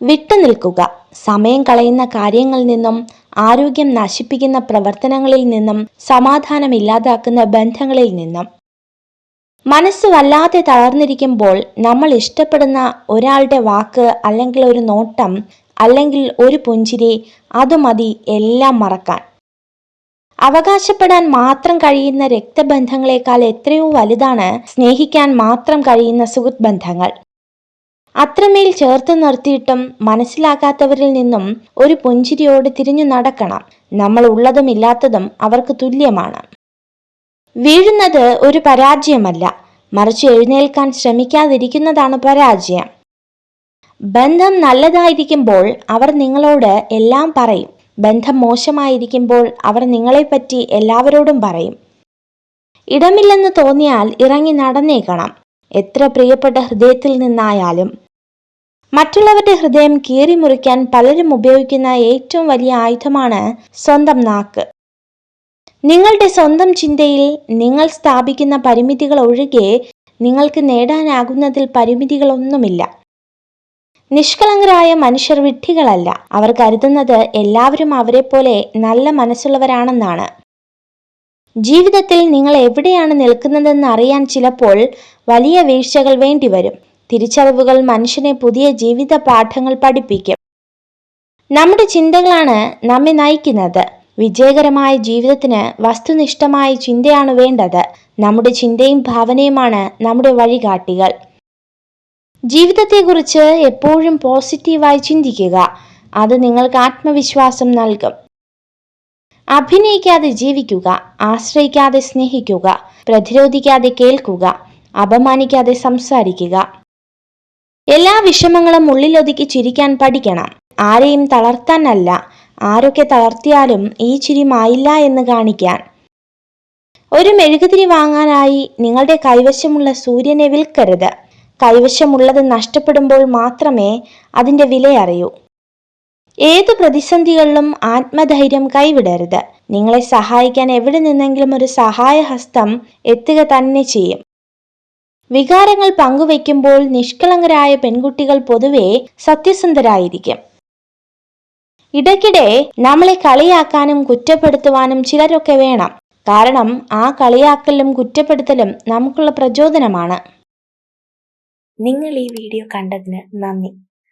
വിട്ടുനിൽക്കുക. സമയം കളയുന്ന കാര്യങ്ങളിൽ നിന്നും ആരോഗ്യം നശിപ്പിക്കുന്ന പ്രവർത്തനങ്ങളിൽ നിന്നും സമാധാനം ഇല്ലാതാക്കുന്ന ബന്ധങ്ങളിൽ നിന്നും. മനസ്സ് വല്ലാതെ തളർന്നിരിക്കുമ്പോൾ നമ്മൾ ഇഷ്ടപ്പെടുന്ന ഒരാളുടെ വാക്ക് അല്ലെങ്കിൽ ഒരു നോട്ടം അല്ലെങ്കിൽ ഒരു പുഞ്ചിരി അത് മതി എല്ലാം മറക്കാൻ. അവകാശപ്പെടാൻ മാത്രം കഴിയുന്ന രക്തബന്ധങ്ങളെക്കാൾ എത്രയോ വലുതാണ് സ്നേഹിക്കാൻ മാത്രം കഴിയുന്ന സുഹൃത്ത് ബന്ധങ്ങൾ അത്രമേൽ ചേർത്ത് നിർത്തിയിട്ടും മനസ്സിലാക്കാത്തവരിൽ നിന്നും ഒരു പുഞ്ചിരിയോട് തിരിഞ്ഞു നടക്കണം. നമ്മൾ ഉള്ളതും ഇല്ലാത്തതും അവർക്ക് തുല്യമാണ്. വീഴുന്നത് ഒരു പരാജയമല്ല. മറിച്ച് എഴുന്നേൽക്കാൻ ശ്രമിക്കാതിരിക്കുന്നതാണ് പരാജയം. ബന്ധം നല്ലതായിരിക്കുമ്പോൾ അവർ നിങ്ങളോട് എല്ലാം പറയും. ബന്ധം മോശമായിരിക്കുമ്പോൾ അവർ നിങ്ങളെപ്പറ്റി എല്ലാവരോടും പറയും. ഇടമില്ലെന്ന് തോന്നിയാൽ ഇറങ്ങി നടന്നേക്കണം. എത്ര പ്രിയപ്പെട്ട ഹൃദയത്തിൽ നിന്നായാലും. മറ്റുള്ളവരുടെ ഹൃദയം കീറി മുറിക്കാൻ പലരും ഉപയോഗിക്കുന്ന ഏറ്റവും വലിയ ആയുധമാണ് സ്വന്തം നാക്ക്. നിങ്ങളുടെ സ്വന്തം ചിന്തയിൽ നിങ്ങൾ സ്ഥാപിക്കുന്ന പരിമിതികൾ ഒഴികെ നിങ്ങൾക്ക് നേടാനാകുന്നതിൽ പരിമിതികളൊന്നുമില്ല. നിഷ്കളങ്കരായ മനുഷ്യർ വിഡ്ഢികളല്ല. അവർ കരുതുന്നത് എല്ലാവരും അവരെ പോലെ നല്ല മനസ്സുള്ളവരാണെന്നാണ്. ജീവിതത്തിൽ നിങ്ങൾ എവിടെയാണ് നിൽക്കുന്നതെന്ന് അറിയാൻ ചിലപ്പോൾ വലിയ വീഴ്ചകൾ വേണ്ടിവരും. തിരിച്ചറിവുകൾ മനുഷ്യനെ പുതിയ ജീവിത പാഠങ്ങൾ പഠിപ്പിക്കും. നമ്മുടെ ചിന്തകളാണ് നമ്മെ നയിക്കുന്നത്. വിജയകരമായ ജീവിതത്തിന് വസ്തുനിഷ്ഠമായ ചിന്തയാണ് വേണ്ടത്. നമ്മുടെ ചിന്തയും ഭാവനയുമാണ് നമ്മുടെ വഴികാട്ടികൾ. ജീവിതത്തെക്കുറിച്ച് എപ്പോഴും പോസിറ്റീവായി ചിന്തിക്കുക. അത് നിങ്ങൾക്ക് ആത്മവിശ്വാസം നൽകും. അഭിനയിക്കാതെ ജീവിക്കുക ആശ്രയിക്കാതെ സ്നേഹിക്കുക പ്രതിരോധിക്കാതെ കേൾക്കുക അപമാനിക്കാതെ സംസാരിക്കുക. എല്ലാ വിഷമങ്ങളും ഉള്ളിലൊതുക്കി ചിരിക്കാൻ പഠിക്കണം. ആരെയും തളർത്താനല്ല ആരൊക്കെ തളർത്തിയാലും ഈ ചിരി മായില്ല എന്ന് കാണിക്കാൻ. ഒരു മെഴുകുതിരി വാങ്ങാനായി നിങ്ങളുടെ കൈവശമുള്ള സൂര്യനെ വിൽക്കരുത്. കൈവശമുള്ളത് നഷ്ടപ്പെടുമ്പോൾ മാത്രമേ അതിന്റെ വില അറിയൂ ഏത് പ്രതിസന്ധികളിലും ആത്മധൈര്യം കൈവിടരുത്. നിങ്ങളെ സഹായിക്കാൻ എവിടെ നിന്നെങ്കിലും ഒരു സഹായഹസ്തം എത്തുക തന്നെ ചെയ്യും. വികാരങ്ങൾ പങ്കുവെക്കുമ്പോൾ നിഷ്കളങ്കരായ പെൺകുട്ടികൾ പൊതുവെ സത്യസന്ധരായിരിക്കും. ഇടയ്ക്കിടെ നമ്മളെ കളിയാക്കാനും കുറ്റപ്പെടുത്തുവാനും ചിലരൊക്കെ വേണം. കാരണം ആ കളിയാക്കലും കുറ്റപ്പെടുത്തലും നമുക്കുള്ള പ്രചോദനമാണ്. നിങ്ങൾ ഈ വീഡിയോ കണ്ടതിന് നന്ദി.